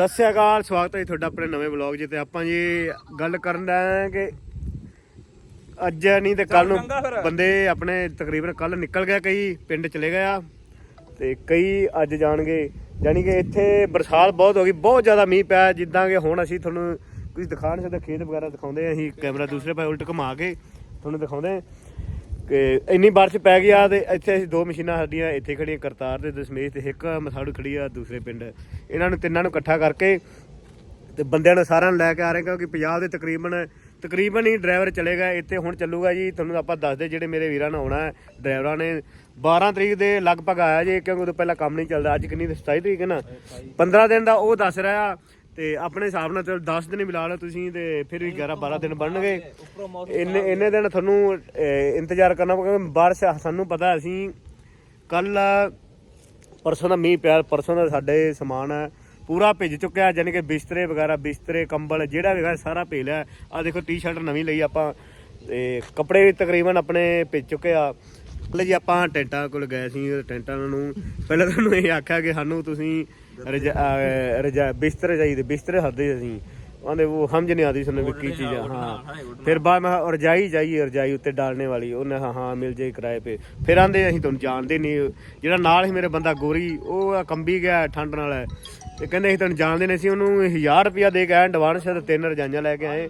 ਸਤਿ ਸ਼੍ਰੀ ਅਕਾਲ ਸਵਾਗਤ ਹੈ ਤੁਹਾਡਾ ਆਪਣੇ ਨਵੇਂ ਵਲੌਗ 'ਚ ਤੇ ਆਪਾਂ ਜੀ ਗੱਲ ਕਰਨ ਦਾ ਕਿ ਅੱਜ ਨਹੀਂ ਤੇ ਕੱਲ ਨੂੰ। ਬੰਦੇ ਆਪਣੇ ਤਕਰੀਬਨ ਕੱਲ ਨਿਕਲ ਗਏ ਕਈ ਪਿੰਡ ਚਲੇ ਗਏ ਆ ਤੇ ਕਈ ਅੱਜ ਜਾਣਗੇ ਯਾਨੀ ਕਿ ਇੱਥੇ ਬਰਸਾਤ ਬਹੁਤ ਹੋ ਗਈ ਬਹੁਤ ਜ਼ਿਆਦਾ ਮੀਂਹ ਪਿਆ ਜਿੱਦਾਂ ਕਿ ਹੁਣ ਅਸੀਂ ਤੁਹਾਨੂੰ ਕੁਝ ਦਿਖਾ ਨਹੀਂ ਸਕਦੇ ਖੇਤ ਵਗੈਰਾ ਦਿਖਾਉਂਦੇ ਆ ਅਸੀਂ ਕੈਮਰਾ ਦੂਸਰੇ ਪਾਸੇ ਉਲਟ ਘੁਮਾ ਕੇ ਤੁਹਾਨੂੰ ਦਿਖਾਉਂਦੇ ਆ ਕਿ ਇੰਨੀ ਬਾਰਿਸ਼ ਪੈ ਗਈ ਆ ਤੇ ਇੱਥੇ ਅਸੀਂ ਦੋ ਮਸ਼ੀਨਾਂ ਸਾਡੀਆਂ ਇੱਥੇ ਖੜੀਆਂ ਕਰਤਾਰ ਤੇ ਦਸ਼ਮੇਸ਼ ਤੇ ਇੱਕ ਮਸਾੜੂ ਖੜੀ ਆ ਦੂਸਰੇ ਪਿੰਡ। ਇਹਨਾਂ ਨੂੰ ਤਿੰਨਾਂ ਨੂੰ ਇਕੱਠਾ ਕਰਕੇ ਤੇ ਬੰਦਿਆਂ ਨੂੰ ਸਾਰਿਆਂ ਨੂੰ ਲੈ ਕੇ ਆ ਰਹੇ ਕਿਉਂਕਿ ਪੰਜਾਬ ਦੇ ਤਕਰੀਬਨ ਤਕਰੀਬਨ ਹੀ ਡਰਾਈਵਰ ਚਲੇ ਗਏ, ਇੱਥੇ ਹੁਣ ਚੱਲੂਗਾ ਜੀ, ਤੁਹਾਨੂੰ ਆਪਾਂ ਦੱਸਦੇ ਜਿਹੜੇ ਮੇਰੇ ਵੀਰਾਂ ਨੇ ਆਉਣਾ ਡਰਾਈਵਰਾਂ ਨੇ 12 ਤਰੀਕ ਦੇ ਲਗਭਗ ਆਇਆ ਜੀ, ਕਿਉਂਕਿ ਉਦੋਂ ਪਹਿਲਾਂ ਕੰਮ ਨਹੀਂ ਚੱਲਦਾ, ਅੱਜ ਕਿੰਨੀ 27 ਤਰੀਕ ਹੈ ਨਾ? 15 ਦਿਨ ਦਾ ਉਹ ਦੱਸ ਰਿਹਾ ਤੇ ਆਪਣੇ ਹਿਸਾਬ ਨਾਲ ਚਲੋ 10 ਦਿਨ ਹੀ ਮਿਲਾ ਲਓ ਤੁਸੀਂ ਤੇ ਫਿਰ ਵੀ 11 12 ਦਿਨ ਬਣਨਗੇ। ਇੰਨੇ ਇੰਨੇ ਦਿਨ ਤੁਹਾਨੂੰ ਇੰਤਜ਼ਾਰ ਕਰਨਾ ਪਊਗਾ ਬਾਰਿਸ਼ ਸਾਨੂੰ ਪਤਾ ਅਸੀਂ ਕੱਲ ਪਰਸੋਂ ਦਾ ਮੀਂਹ ਪਿਆ ਪਰਸੋਂ ਦਾ ਸਾਡੇ ਸਮਾਨ ਹੈ ਪੂਰਾ ਭਿੱਜ ਚੁੱਕਿਆ ਯਾਨੀ ਕਿ ਬਿਸਤਰੇ ਵਗੈਰਾ ਬਿਸਤਰੇ ਕੰਬਲ ਜਿਹੜਾ ਵੀ ਹੈਗਾ ਸਾਰਾ ਭਿੱਜ ਲਿਆ। ਆ ਦੇਖੋ ਟੀ-ਸ਼ਰਟ ਨਵੀਂ ਲਈ ਆਪਾਂ ਤੇ ਕੱਪੜੇ ਵੀ ਤਕਰੀਬਨ ਆਪਣੇ ਭਿੱਜ ਚੁੱਕੇ ਆ। ਪਹਿਲੇ ਜੀ ਆਪਾਂ ਟੈਂਟਾਂ ਕੋਲ ਗਏ ਸੀ ਟੈਂਟਾਂ ਨੂੰ ਪਹਿਲਾਂ ਤੁਹਾਨੂੰ ਇਹ ਆਖਿਆ ਕਿ ਸਾਨੂੰ ਤੁਸੀਂ ਰਜਾ- ਬਿਸਤਰੇ ਚਾਹੀਦੇ ਬਿਸਤਰੇ ਹੱਦੇ ਅਸੀਂ। ਆਂਦੇ ਉਹ ਸਮਝ ਨਹੀਂ ਆਦੀ ਸਾਨੂੰ ਕੀ ਚੀਜ਼ ਆ ਹਾਂ। ਫਿਰ ਬਾਅਦ ਮੈਂ ਰਜਾਈ ਜਾਈਏ ਰਜਾਈ ਉੱਤੇ ਡਾਲਣੇ ਵਾਲੀ। ਉਹਨੇ ਹਾਂ ਹਾਂ ਮਿਲ ਜਾਏ ਕਿਰਾਏ ਪੇ ਫਿਰ ਆਂਦੇ ਅਸੀਂ ਤੁਹਾਨੂੰ ਜਾਣਦੇ ਨਹੀਂ। ਜਿਹੜਾ ਨਾਲ ਹੀ ਮੇਰੇ ਬੰਦਾ ਗੋਰੀ ਉਹ ਕੰਬੀ ਗਿਆ ਠੰਡ ਨਾਲ। ਤੇ ਕਹਿੰਦੇ ਅਸੀਂ ਤੁਹਾਨੂੰ ਜਾਣਦੇ ਨਹੀਂ ਸੀ। ਉਹਨੂੰ 1000 ਰੁਪਿਆ ਦੇ ਕੇ ਆਏ ਐਡਵਾਂਸ ਤੇ ਤਿੰਨ ਰਜਾਈਆਂ ਲੈ ਕੇ ਆਏ।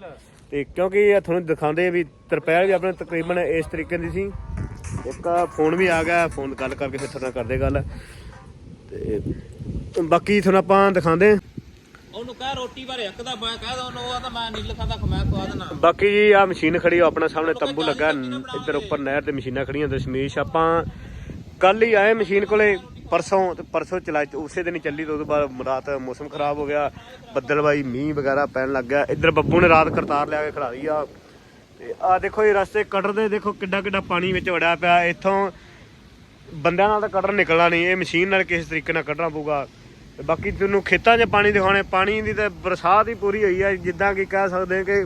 ਤੇ ਕਿਉਂਕਿ ਇਹ ਤੁਹਾਨੂੰ ਦਿਖਾਉਂਦੇ ਵੀ ਤਰਪੈਲ ਵੀ ਆਪਣੇ ਤਕਰੀਬਨ ਇਸ ਤਰੀਕੇ ਦੀ ਸੀ। ਇੱਕ ਫੋਨ ਵੀ ਆ ਗਿਆ ਫੋਨ ਗੱਲ ਕਰਕੇ ਫਿਰ ਤੁਹਾਡੇ ਨਾਲ ਕਰਦੇ ਗੱਲ। ਤੇ ਬਾਕੀ ਤੁਹਾਨੂੰ ਆਪਾਂ ਦਿਖਾਉਂਦੇ ਉਹਨੂੰ ਕਹਿ ਰੋਟੀ ਬਾਰੇ ਇੱਕ ਦਾ ਮੈਂ ਕਹਿ ਦੋ ਉਹਨੂੰ ਉਹ ਤਾਂ ਮੈਂ ਨਹੀਂ ਲਿਖਾਂਦਾ ਮੈਂ ਖਵਾ ਦੇਣਾ ਬਾਕੀ ਜੀ ਆ ਮਸ਼ੀਨ ਖੜੀ ਆ ਆਪਣਾ ਸਾਹਮਣੇ ਤੰਬੂ ਲੱਗਾ ਇੱਧਰ ਉੱਪਰ ਨਹਿਰ ਤੇ ਮਸ਼ੀਨਾਂ ਖੜੀਆਂ ਦਸ਼ਮੇਸ਼ ਆਪਾਂ ਕੱਲ ਹੀ ਆਏ ਮਸ਼ੀਨ ਕੋਲੇ ਪਰਸੋਂ ਤੇ ਪਰਸੋਂ ਚਲਾਈ ਉਸੇ ਦਿਨ ਚੱਲੀ ਤੇ ਉਹਦੇ ਬਾਅਦ ਰਾਤ ਮੌਸਮ ਖਰਾਬ ਹੋ ਗਿਆ ਬੱਦਲਵਾਈ ਮੀਂਹ ਵਗੈਰਾ ਪੈਣ ਲੱਗ ਗਿਆ। ਇੱਧਰ ਬੱਬੂ ਨੇ ਰਾਤ ਕਰਤਾਰ ਲਿਆ ਕੇ ਖੜਾ ਲਈ ਆ। ਤੇ ਆ ਦੇਖੋ ਇਹ ਰਸਤੇ ਕਟਰ ਦੇ, ਦੇਖੋ ਕਿੱਡਾ ਕਿੱਡਾ ਪਾਣੀ ਵਿੱਚ ਵੜਿਆ ਪਿਆ। ਇੱਥੋਂ ਬੰਦਿਆਂ ਨਾਲ ਤਾਂ ਕਟਰ ਨਿਕਲਣਾ ਨਹੀਂ, ਇਹ ਮਸ਼ੀਨ ਨਾਲ ਕਿਸ ਤਰੀਕੇ ਨਾਲ ਕੱਢਣਾ ਪਊਗਾ। ਤੇ ਬਾਕੀ ਤੁਹਾਨੂੰ ਖੇਤਾਂ 'ਚ ਪਾਣੀ ਦਿਖਾਉਣੇ, ਪਾਣੀ ਦੀ ਤਾਂ ਬਰਸਾਤ ਹੀ ਪੂਰੀ ਹੋਈ ਹੈ ਜਿੱਦਾਂ ਕਿ ਕਹਿ ਸਕਦੇ ਕਿ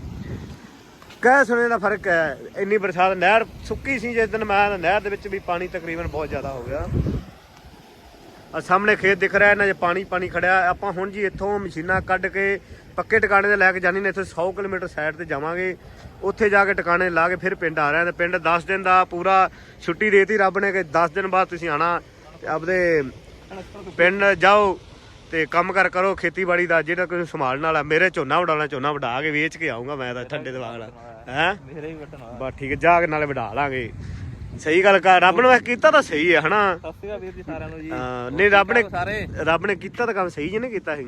ਕਹਿ ਸੁਣੇ ਦਾ ਫ਼ਰਕ ਹੈ, ਇੰਨੀ ਬਰਸਾਤ, ਨਹਿਰ ਸੁੱਕੀ ਸੀ ਜਿਸ ਦਿਨ, ਮੈਂ ਨਹਿਰ ਦੇ ਵਿੱਚ ਵੀ ਪਾਣੀ ਤਕਰੀਬਨ ਬਹੁਤ ਜ਼ਿਆਦਾ ਹੋ ਗਿਆ। ਆ ਸਾਹਮਣੇ ਖੇਤ ਦਿਖ ਰਿਹਾ, ਇਹਨਾਂ 'ਚ ਪਾਣੀ ਪਾਣੀ ਖੜਿਆ। ਆਪਾਂ ਹੁਣ ਜੀ ਇੱਥੋਂ ਮਸ਼ੀਨਾਂ ਕੱਢ ਕੇ ਪੱਕੇ ਟਿਕਾਣੇ ਤੇ ਲੈ ਕੇ ਜਾਣੀ ਨੇ ਇੱਥੇ 100 ਕਿਲੋਮੀਟਰ ਸਾਈਡ ਤੇ ਜਾਵਾਂਗੇ। ਉੱਥੇ ਜਾ ਕੇ ਟਿਕਾਣੇ ਲਾ ਕੇ ਫਿਰ ਪਿੰਡ ਆ ਰਹੇ ਤੇ ਪਿੰਡ 10 ਦਿਨ ਦਾ ਪੂਰਾ ਛੁੱਟੀ ਦੇਤੀ ਰੱਬ ਨੇ ਕਿ 10 ਦਿਨ ਬਾਅਦ ਤੁਸੀਂ ਆਣਾ ਤੇ ਆਪਦੇ ਪਿੰਡ ਜਾਓ ਤੇ ਕੰਮ ਕਰ ਕਰੋ ਖੇਤੀਬਾੜੀ ਦਾ ਜਿਹੜਾ ਕੋਈ ਸੰਭਾਲਣ ਵਾਲਾ ਮੇਰੇ ਝੋਨਾ ਵਡਾਉਣਾ ਝੋਨਾ ਵਡਾ ਕੇ ਵੇਚ ਕੇ ਆਉਂਗਾ ਮੈਂ ਤਾਂ ਠੰਡੇ ਦਿਮਾਗ ਨਾਲ। ਹੈ? ਮੇਰੇ ਠੀਕ ਹੈ ਜਾ ਕੇ ਨਾਲੇ ਵਡਾ ਲਾਂਗੇ। ਸਹੀ ਗੱਲ ਕਰ ਰੱਬ ਨੇ ਕੀਤਾ ਤਾਂ ਸਹੀ ਹੈ ਹਨਾ? ਸਤਿ ਸ਼੍ਰੀ ਅਕਾਲ ਵੀਰ ਜੀ ਸਾਰਿਆਂ ਨੂੰ ਜੀ। ਹਾਂ, ਨਹੀਂ ਰੱਬ ਨੇ ਰੱਬ ਨੇ ਕੀਤਾ ਤਾਂ ਕੰਮ ਸਹੀ ਜਿਹਨੇ ਕੀਤਾ ਸੀ।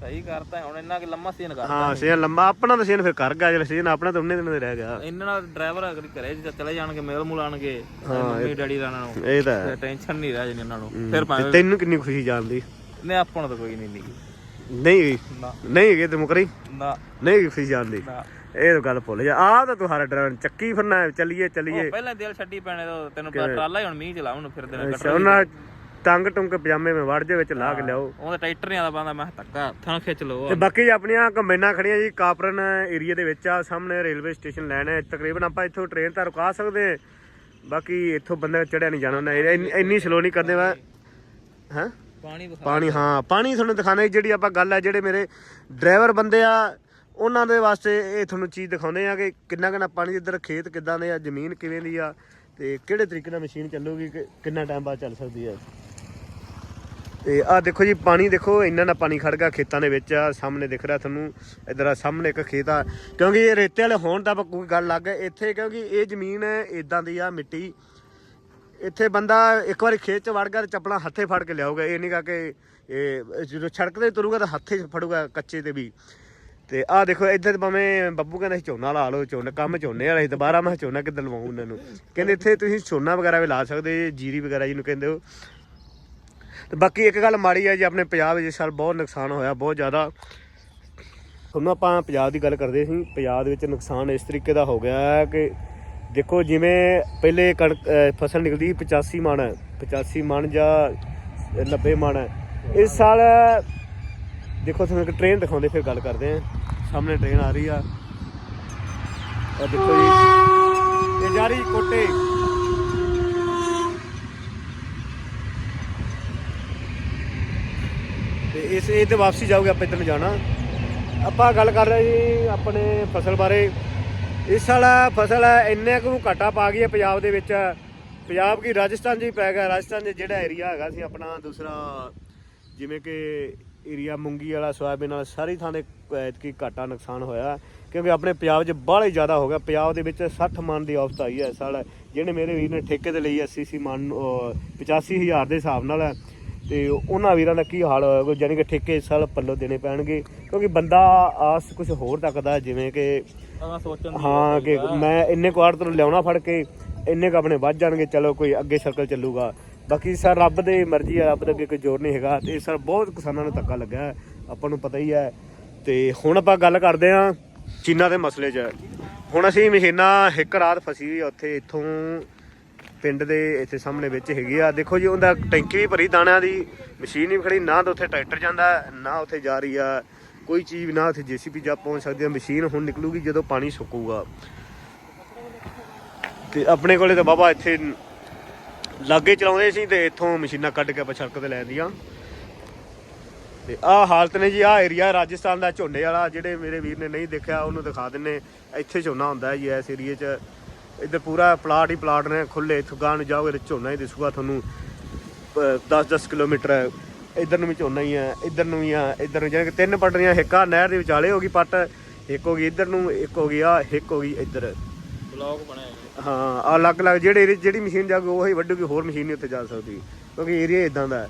ਸਹੀ ਕਰਤਾ ਹੁਣ ਇੰਨਾ ਕਿ ਲੰਮਾ ਸੀਨ ਕਰਤਾ ਹਾਂ ਸੀਨ ਲੰਮਾ ਆਪਣਾ ਤਾਂ ਸੀਨ ਫਿਰ ਕਰ ਗਿਆ ਜਿਹੜਾ ਸੀਨ ਆਪਣਾ ਤਾਂ ਉਹਨੇ ਦਿਨ ਦੇ ਰਹਿ ਗਿਆ। ਇਹਨਾਂ ਨਾਲ ਡਰਾਈਵਰ ਅਗਰ ਘਰੇ ਚਲੇ ਜਾਣਗੇ ਮੇਲ ਮੂਲ ਆਣਗੇ ਮੰਮੀ ਡੈਡੀ ਰਾਣਾ ਨੂੰ। ਇਹ ਤਾਂ। ਟੈਨਸ਼ਨ ਨਹੀਂ ਰਹਿ ਜਾਣੀ ਇਹਨਾਂ ਨੂੰ। ਫਿਰ ਭਾਵੇਂ ਤੈਨੂੰ ਕਿੰਨੀ ਖੁਸ਼ੀ ਜਾਣਦੀ ਨੇ ਆਪਾਂ ਨੂੰ ਤਾਂ ਕੋਈ ਨਹੀਂ ਨਿੱਗੀ ਨਹੀਂ ਨਹੀਂ ਗਈ ਤੇ ਮੁਕਰੀ? ਨਾ। ਨਹੀਂ ਖੁਸ਼ੀ ਜਾਣਦੀ ਨਾ। ਇਹ ਤਾਂ ਗੱਲ ਭੁੱਲ ਜਾ। ਆਹ ਤਾਂ ਤੁਹਾਡਾ ਡਰਾਈਵਰ ਚੱਕੀ ਫਿਰਨਾ ਚੱਲੀਏ ਚੱਲੀਏ। ਪਹਿਲਾਂ ਦਿਲ ਛੱਡੀ ਪੈਣੇ ਤੈਨੂੰ ਪਤਾ ਟਰਾਲਾ ਹੀ ਹੁਣ ਮੀਂਹ ਚਲਾ ਹੁਣ ਫਿਰਦੇ ਨੇ ਉਹਨਾਂ ਟੰਗ ਟੁੰਗ ਪਜਾਮੇ ਵਿੱਚ ਵੜ ਦੇ ਵਿੱਚ ਲਾ ਕੇ ਲਿਆਓ। ਉਹਦਾ ਟਰੈਕਟਰ ਨਹੀਂ ਆਦਾ ਬੰਦਾ ਮੈਂ ਕਿਹਾ ਧੱਕਾ ਥਾਂ ਖਿੱਚ ਲਓ। ਤੇ ਬਾਕੀ ਆਪਣੀਆਂ ਕੰਬਾਈਨਾਂ ਖੜੀਆਂ ਜੀ ਕਾਪਰਨ ਏਰੀਆ ਦੇ ਵਿੱਚ ਆ ਸਾਹਮਣੇ ਰੇਲਵੇ ਸਟੇਸ਼ਨ ਲੈਣ ਹੈ ਤਕਰੀਬਨ ਆਪਾਂ ਇੱਥੋਂ ਟ੍ਰੇਨ ਤਾਂ ਰੁਕਾ ਸਕਦੇ ਹਾਂ। ਬਾਕੀ ਇੱਥੋਂ ਬੰਦਾ ਚੜਿਆ ਨਹੀਂ ਜਾਣਾ ਉਹਨਾਂ ਇੰਨੀ- ਸਲੋ ਨਹੀਂ ਕਰਦੇ ਵਾ ਹਾਂ? ਪਾਣੀ ਪਾਣੀ ਹਾਂ ਪਾਣੀ ਤੁਹਾਨੂੰ ਦਿਖਾਣਾ ਜਿਹੜੀ ਆਪਾਂ ਗੱਲ ਹੈ ਜਿਹੜੇ ਮੇਰੇ ਡਰਾਈਵਰ ਬੰਦੇ ਆ ਉਹਨਾਂ ਦੇ ਵਾਸਤੇ ਇਹ ਤੁਹਾਨੂੰ ਚੀਜ਼ ਦਿਖਾਉਂਦੇ ਆ ਕਿ ਕਿੰਨਾ ਕਿੰਨਾ ਪਾਣੀ ਇੱਧਰ ਖੇਤ ਕਿੱਦਾਂ ਦੇ ਆ ਜ਼ਮੀਨ ਕਿਵੇਂ ਦੀ ਆ ਤੇ ਕਿਹੜੇ ਤਰੀਕੇ ਨਾਲ ਮਸ਼ੀਨ ਚੱਲੂਗੀ ਕਿੰਨਾ ਟਾਈਮ ਬਾਅਦ ਚੱਲ ਸਕਦੀ ਹੈ ਤੇ ਆਹ ਦੇਖੋ ਜੀ, ਪਾਣੀ ਦੇਖੋ, ਇੰਨਾ ਨਾ ਪਾਣੀ ਖੜ ਗਿਆ ਖੇਤਾਂ ਦੇ ਵਿੱਚ ਆ ਸਾਹਮਣੇ ਦਿਖ ਰਿਹਾ ਤੁਹਾਨੂੰ, ਇਧਰ ਆ ਸਾਹਮਣੇ ਇੱਕ ਖੇਤ ਆ। ਕਿਉਂਕਿ ਇਹ ਰੇਤੇ ਵਾਲੇ ਹੋਣ ਦਾ ਕੋਈ ਗੱਲ ਲੱਗ ਹੈ, ਇੱਥੇ ਕਿਉਂਕਿ ਇਹ ਜ਼ਮੀਨ ਇਦਾਂ ਦੀ ਆ ਮਿੱਟੀ। ਇੱਥੇ ਬੰਦਾ ਇੱਕ ਵਾਰੀ ਖੇਤ ਚ ਵੜ ਗਿਆ ਤੇ ਚੱਪਲਾਂ ਹੱਥੇ ਫੜ ਕੇ ਲਿਆਊਗਾ, ਇਹ ਨਹੀਂ ਗਾ ਕਿ ਇਹ ਜਦੋਂ ਸੜਕ ਤੇ ਤੁਰੂਗਾ ਤਾਂ ਹੱਥੇ 'ਚ ਫੜੂਗਾ ਕੱਚੇ ਤੇ ਵੀ। ਤੇ ਆਹ ਦੇਖੋ, ਇੱਧਰ ਭਾਵੇਂ ਬੱਬੂ ਕਹਿੰਦਾ ਸੀ ਝੋਨਾ ਲਾ ਲਓ, ਝੋਨਾ, ਕੰਮ ਝੋਨੇ ਵਾਲਾ ਸੀ ਦੁਬਾਰਾ, ਮੈਂ ਝੋਨਾ ਕਿੱਦਾਂ ਲਵਾਉਂ ਉਹਨਾਂ ਨੂੰ। ਕਹਿੰਦੇ ਇੱਥੇ ਤੁਸੀਂ ਝੋਨਾ ਵਗੈਰਾ ਵੀ ਲਾ ਸਕਦੇ, ਜੀਰੀ ਵਗੈਰਾ ਜਿਹਨੂੰ ਕਹਿੰਦੇ ਹੋ। ਤੇ ਬਾਕੀ ਇੱਕ ਗੱਲ ਮਾੜੀ ਆ ਜੀ, ਆਪਣੇ ਪੰਜਾਬ ਵਿੱਚ ਇਸ ਸਾਲ ਬਹੁਤ ਨੁਕਸਾਨ ਹੋਇਆ, ਬਹੁਤ ਜ਼ਿਆਦਾ। ਹੁਣ ਆਪਾਂ ਪੰਜਾਬ ਦੀ ਗੱਲ ਕਰਦੇ ਸੀ, ਪੰਜਾਬ ਦੇ ਵਿੱਚ ਨੁਕਸਾਨ ਇਸ ਤਰੀਕੇ ਦਾ ਹੋ ਗਿਆ ਹੈ ਕਿ ਦੇਖੋ ਜਿਵੇਂ ਪਹਿਲੇ ਕਣਕ ਫਸਲ ਨਿਕਲਦੀ ਸੀ 85 ਮਣ 85 ਮਣ ਜਾਂ 90 ਮਣ। ਇਸ ਸਾਲ ਦੇਖੋ ਤੁਹਾਨੂੰ ਇੱਕ ਟ੍ਰੇਨ ਦਿਖਾਉਂਦੇ, ਫਿਰ ਗੱਲ ਕਰਦੇ ਆ ਸਾਹਮਣੇ ਟ੍ਰੇਨ ਆ ਰਹੀ ਆ। ਆ ਦੇਖੋ ਜੀ। ਇਹ ਜਾ ਰਹੀ ਕੋਟੇ। ਇਸ ਇਹ ਤੇ ਵਾਪਸੀ ਜਾਓਗੇ ਆਪਾਂ ਇੱਧਰ ਨੂੰ ਜਾਣਾ। ਆਪਾਂ ਗੱਲ ਕਰ ਰਹੇ ਜੀ ਆਪਣੇ ਫਸਲ ਬਾਰੇ। ਇਸ ਸਾਲ ਫਸਲ ਇੰਨੇ ਕੁ ਨੂੰ ਘਾਟਾ ਪਾ ਗਈ ਹੈ ਪੰਜਾਬ ਦੇ ਵਿੱਚ। ਪੰਜਾਬ ਕੀ ਰਾਜਸਥਾਨ 'ਚ ਹੀ ਪੈ ਗਿਆ। ਰਾਜਸਥਾਨ 'ਚ ਜਿਹੜਾ ਏਰੀਆ ਹੈਗਾ ਸੀ ਆਪਣਾ ਦੂਸਰਾ, ਜਿਵੇਂ ਕਿ ਏਰੀਆ ਮੂੰਗੀ ਵਾਲਾ, ਸੋਇਆਬੀਨ ਵਾਲਾ, ਸਾਰੀ ਥਾਂ ਦੇ ਕੀ ਘਾਟਾ ਨੁਕਸਾਨ ਹੋਇਆ ਕਿਉਂਕਿ ਆਪਣੇ ਪੰਜਾਬ 'ਚ ਬਾਹਲਾ ਹੀ ਜ਼ਿਆਦਾ ਹੋ ਗਿਆ। ਪੰਜਾਬ ਦੇ ਵਿੱਚ 60 ਮਨ ਦੀ ਔਸਤ ਆਈ ਹੈ ਇਸ ਸਾਲ। ਜਿਹੜੇ ਮੇਰੇ ਵੀਰ ਨੇ ਠੇਕੇ ਤੇ ਲਈ 80 ਸੀ ਮਣ 85000 ਦੇ ਹਿਸਾਬ ਨਾਲ। ਤੇ ਉਹਨਾਂ ਵੀਰਾਂ ਦਾ ਕੀ ਹਾਲ ਹੋਏਗਾ ਯਾਨੀ ਕਿ ਠੇਕੇ ਇਸ ਸਾਲ ਪੱਲੋ ਦੇਣੇ ਪੈਣਗੇ? ਕਿਉਂਕਿ ਬੰਦਾ ਆਸ ਕੁਝ ਹੋਰ ਤੱਕਦਾ ਜਿਵੇਂ ਕਿ ਹਾਂ ਕਿ ਮੈਂ ਇੰਨੇ ਕੁ ਨੂੰ ਲਿਆਉਣਾ ਫੜ ਕੇ ਇੰਨੇ ਕੁ ਆਪਣੇ ਵੱਧ ਜਾਣਗੇ ਚਲੋ ਕੋਈ ਅੱਗੇ ਸਰਕਲ ਚੱਲੂਗਾ। ਬਾਕੀ ਸਰ ਰੱਬ ਦੀ ਮਰਜ਼ੀ ਹੈ ਰੱਬ ਦੇ ਅੱਗੇ ਕੋਈ ਜ਼ੋਰ ਨਹੀਂ ਹੈਗਾ। ਤੇ ਸਰ ਬਹੁਤ ਕਿਸਾਨਾਂ ਨੂੰ ਧੱਕਾ ਲੱਗਾ ਆਪਾਂ ਨੂੰ ਪਤਾ ਹੀ ਹੈ। ਤੇ ਹੁਣ ਆਪਾਂ ਗੱਲ ਕਰਦੇ ਹਾਂ ਚੀਨਾ ਦੇ ਮਸਲੇ 'ਚ। ਹੁਣ ਅਸੀਂ ਮਹੀਨਾ ਇੱਕ ਰਾਤ ਫਸੀ ਹੋਈ ਆ ਉੱਥੇ ਇੱਥੋਂ ਪਿੰਡ ਦੇ ਇੱਥੇ ਸਾਹਮਣੇ ਵਿੱਚ ਹੈਗੀ ਆ। ਦੇਖੋ ਜੀ, ਉਹਦਾ ਟੈਂਕੀ ਵੀ ਭਰੀ, ਦਾਣਿਆਂ ਦੀ ਮਸ਼ੀਨ ਵੀ ਖੜੀ, ਨਾ ਤਾਂ ਉੱਥੇ ਟਰੈਕਟਰ ਜਾਂਦਾ, ਨਾ ਉੱਥੇ ਜਾ ਰਹੀ ਆ। ਕੋਈ ਚੀਜ਼ ਨਾ ਉੱਥੇ ਜੀਸੀਪੀ ਜਾ ਪਹੁੰਚ ਸਕਦੀ ਆ। ਮਸ਼ੀਨ ਹੁਣ ਨਿਕਲੂਗੀ ਜਦੋਂ ਪਾਣੀ ਸੁੱਕੂਗਾ। ਤੇ ਆਪਣੇ ਕੋਲੇ ਤਾਂ ਬਾਬਾ ਇੱਥੇ ਲਾਗੇ ਚਲਾਉਂਦੇ ਸੀ ਤੇ ਇੱਥੋਂ ਮਸ਼ੀਨਾਂ ਕੱਢ ਕੇ ਆਪਾਂ ਸੜਕ ਤੇ ਲੈ ਆਂਦੀਆਂ। ਤੇ ਆਹ ਹਾਲਤ ਨੇ ਜੀ ਆਹ ਏਰੀਆ ਰਾਜਸਥਾਨ ਦਾ ਝੋਨੇ ਵਾਲਾ, ਜਿਹੜੇ ਮੇਰੇ ਵੀਰ ਨੇ ਨਹੀਂ ਦੇਖਿਆ, ਉਹਨੂੰ ਦਿਖਾ ਦਿੰਨੇ ਇੱਥੇ ਝੋਨਾ ਹੁੰਦਾ ਜੀ, ਇਸ ਏਰੀਏ 'ਚ। ਇੱਧਰ ਪੂਰਾ ਪਲਾਟ ਹੀ ਪਲਾਟ ਨੇ ਖੁੱਲੇ ਇੱਥੋਂ ਨੂੰ ਜਾਓਗੇ ਤੇ ਝੋਨਾ ਹੀ ਦਿਸੂਗਾ ਤੁਹਾਨੂੰ। 10-10 ਕਿਲੋਮੀਟਰ ਇੱਧਰ ਨੂੰ ਵੀ ਝੋਨਾ ਹੀ ਹੈ ਇੱਧਰ ਨੂੰ ਵੀ ਆ ਇੱਧਰ ਨੂੰ ਜਾਣੀ ਕਿ ਤਿੰਨ ਪਟੜੀਆਂ ਹਿੱਕਾ ਨਹਿਰ ਦੇ ਵਿਚਾਲੇ ਹੋ ਗਈ ਪੱਟ ਇੱਕ ਹੋ ਗਈ ਇੱਧਰ ਨੂੰ ਇੱਕ ਹੋ ਗਈ ਆ ਇੱਕ ਹੋ ਗਈ ਇੱਧਰ। ਬਲੌਗ ਬਣਿਆ ਹੈ। ਹਾਂ ਆਹ ਅਲੱਗ ਅਲੱਗ ਜਿਹੜੇ ਜਿਹੜੀ ਮਸ਼ੀਨ ਜਾਊਗੀ ਉਹੀ ਵੱਢੂਗੀ ਹੋਰ ਮਸ਼ੀਨ ਨਹੀਂ ਉੱਥੇ ਜਾ ਸਕਦੀ। ਕਿਉਂਕਿ ਏਰੀਆ ਇਦਾਂ ਦਾ ਹੈ।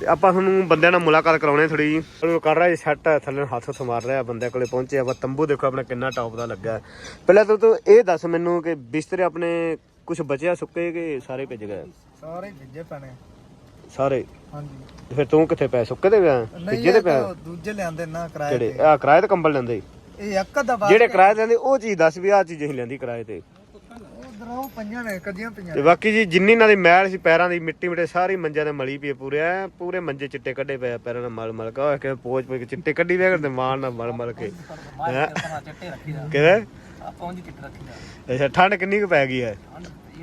ਤੇ ਆਪਾਂ ਤੁਹਾਨੂੰ ਬੰਦਿਆਂ ਨਾਲ ਮੁਲਾਕਾਤ ਕਰਾਉਣੇ ਥੋੜੀ ਜੀ ਕਰ ਰਿਹਾ ਜੀ ਸੈੱਟ ਥੱਲੇ ਨੂੰ ਹੱਥ ਸਮਾਰ ਰਿਹਾ ਬੰਦਿਆਂ ਕੋਲੇ ਪਹੁੰਚੇ ਆਪਾਂ ਤੰਬੂ ਦੇਖੋ ਆਪਣਾ ਕਿੰਨਾ ਟੌਪ ਦਾ ਲੱਗਾ। ਪਹਿਲਾਂ ਤਾਂ ਤੂੰ ਇਹ ਦੱਸ ਮੈਨੂੰ ਕਿ ਬਿਸਤਰੇ ਆਪਣੇ ਕੁਝ ਬਚਿਆ ਸੁੱਕੇ ਕਿ ਸਾਰੇ ਭਿੱਜ ਗਏ? ਸਾਰੇ ਭਿੱਜੇ ਪੈਣੇ ਸਾਰੇ? ਹਾਂਜੀ। ਫਿਰ ਤੂੰ ਕਿੱਥੇ ਪੈ ਸੁੱਕੇ ਤੇ ਪਿਆ? ਭਿੱਜੇ ਤੇ ਪਿਆ? ਦੂਜੇ ਲਿਆਂਦੇ ਨਾ ਕਿਰਾਏ ਤੇ। ਆ ਕਿਰਾਏ ਤੇ ਕੰਬਲ ਲੈਂਦੇ? ਇਹ ਇੱਕ ਦਾ ਬਾਅਦ ਜਿਹੜੇ ਕਿਰਾਏ ਤੇ ਲੈਂਦੇ ਉਹ ਚੀਜ਼ ਦੱਸ ਵੀ ਆ ਚੀਜ਼ ਅਸੀਂ ਲੈਂਦੀ ਕਿਰਾਏ ਤੇ। ਉਧਰ ਉਹ ਪੰਜਾਂ ਨੇ ਕਦੀਆਂ ਪੰਜਾਂ ਤੇ ਬਾਕੀ ਜੀ ਜਿੰਨੀ ਇਹਨਾਂ ਦੀ ਮੈਲ ਸੀ ਪੈਰਾਂ ਦੀ ਮਿੱਟੀ ਮਿੱਟੇ ਸਾਰੀ ਮੰਜਿਆਂ ਤੇ ਮਲੀ ਪਈ ਪੂਰੇ ਐ ਪੂਰੇ ਮੰਜੇ ਚਿੱਟੇ ਕੱਢੇ ਪਏ ਆ, ਪੈਰਾਂ ਨਾਲ ਮਲ ਮਲ ਕੇ ਪੋਚ ਪੋਚ ਕੇ ਚਿੱਟੇ ਕੱਢੀ ਵੇ ਕਰਦੇ ਮਾਲ ਨਾਲ ਮਲ ਮਲ ਕੇ। ਹੈਂ? ਚਿੱਟੇ ਕਿਵੇਂ ਚਿੱਟੇ ਅੱਛਾ ਠੰਡ ਕਿੰਨੀ ਕੁ ਪੈ ਗਈ ਹੈ